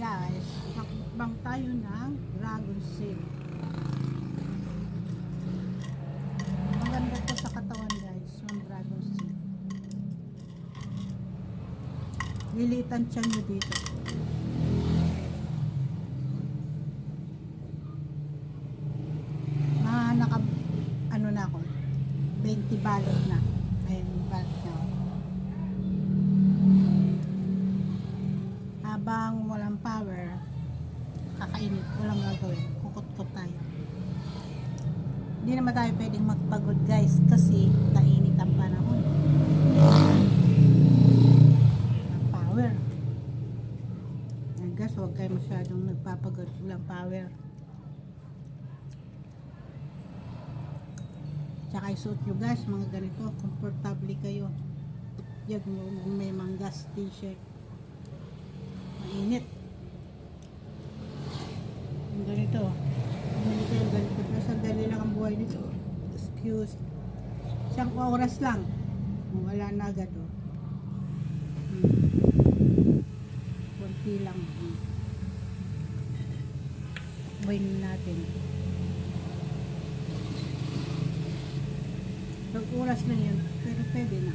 guys, hakbang tayo ng dragon seed. Maganda to sa katawan guys, yung dragon seed. Lilitan siya nyo dito. Mga naka, ano na ako, 20 balot na. Ayun, yung balot na ako. Habang walang power, kakainit, walang gagawin. Kukot-kot tayo. Hindi naman tayo pwedeng magpagod guys kasi kainit ang panahon. Walang power. Yan guys, huwag kayo masyadong nagpapagod. Walang power. Tsaka isuot nyo guys, mga ganito, komportable kayo. Yan, may manggas t-shirt. Mainit. Yung ganito. Hindi kayo ganito. Pero sandali lang ang buhay nito. Excuse. Isang oras lang. Wala na agad oh. Hmm. Kunti lang. Hmm. Natin. Pag oras lang yun, pero pwede na.